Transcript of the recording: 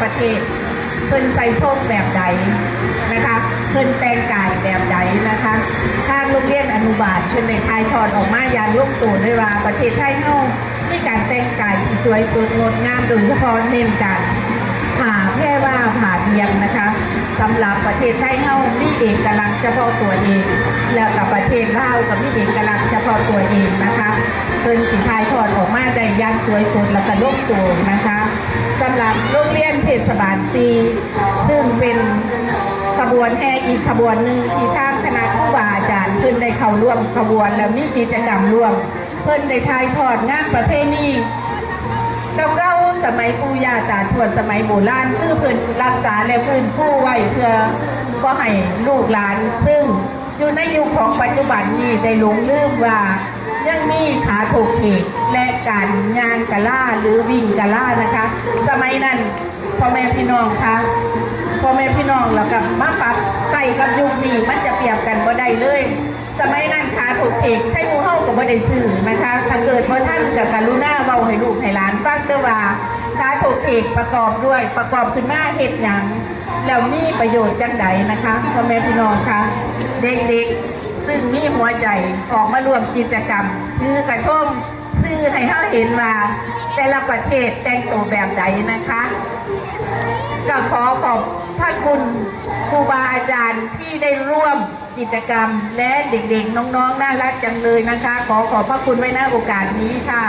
ประเทศเพิ่นใส่โชคแบบใดนะคะเพิ่นแต่งกายแบบใดนะคะทางโรงเรียนอนุบาลเพิ่นในทายทอดออกมายางลูกตู่ด้วยว่าประเทศไทยเฮามีการแต่งกายที่สวยสดงดงามโดยเฉพาะเน้นการผ่าแพร่ว่าผ่าเทียมนะคะสำหรับประเทศไทยเฮามีเอกลักษณ์เฉพาะตัวเอง แล้วกับประเทศลาวก็มีเอกลักษณ์ เฉพาะตัวเองนะคะเพิ่นสิทายทอดออกมาได้ย่างสวยสดและก็ลงตัวนะคะสำหรับโรงเรียนเทศบาลซีซึ่งเป็นขบวนแห่อีกขบวนหนึ่งที่ทางคณะครูบาอาจารย์เพิ่นได้เข้าร่วมขบวนและมีกิจกรรมร่วม เพิ่นได้ทายทอดงานประเพณีเราเล่าสมัยปู่ย่าตาทวดสมัยโบราณคือเพิ่นรักษาและพื้นผู้ไว้เพื่อก็ให้ลูกหลานซึ่ง อยู่ในยุคของปัจจุบันนี้ได้หลงลืมว่ายังมีขาถูกเอกและการงานกะล่าหรือวิ่งกะล่านะคะ สมัยนั้นพ่อแม่พี่น้องคะพ่อแม่พี่น้องแล้วกับมาปรับใส่กับยุคนี้มันจะเปรียบกันบ่ได้เลย สมัยนั้นขาถูกเอกใช้หมูเฮากับบ่ได้ซื้อนะคะถ้าเกิดว่าท่านกับกรุณาเว้าให้ลูกให้หลานฟังเด้อว่า ขาถูกเอกประกอบด้วยประกอบขึ้นมาเฮ็ดหยังแล้วมีประโยชน์จังใดนะคะพ่อแม่พี่น้องคะเด็กๆ ซึ่งมีหัวใจออกมาร่วมกิจกรรม คือกระท่มซื่อให้เฮาเห็นว่าแต่ละประเทศแต่งตัวแบบใดนะคะก็ขอขอบพระคุณครูบาอาจารย์ที่ได้ร่วมกิจกรรม และเด็กๆ น้องๆ น่ารักจังเลยนะคะ ขอขอบพระคุณไว้ณโอกาสนี้ค่ะ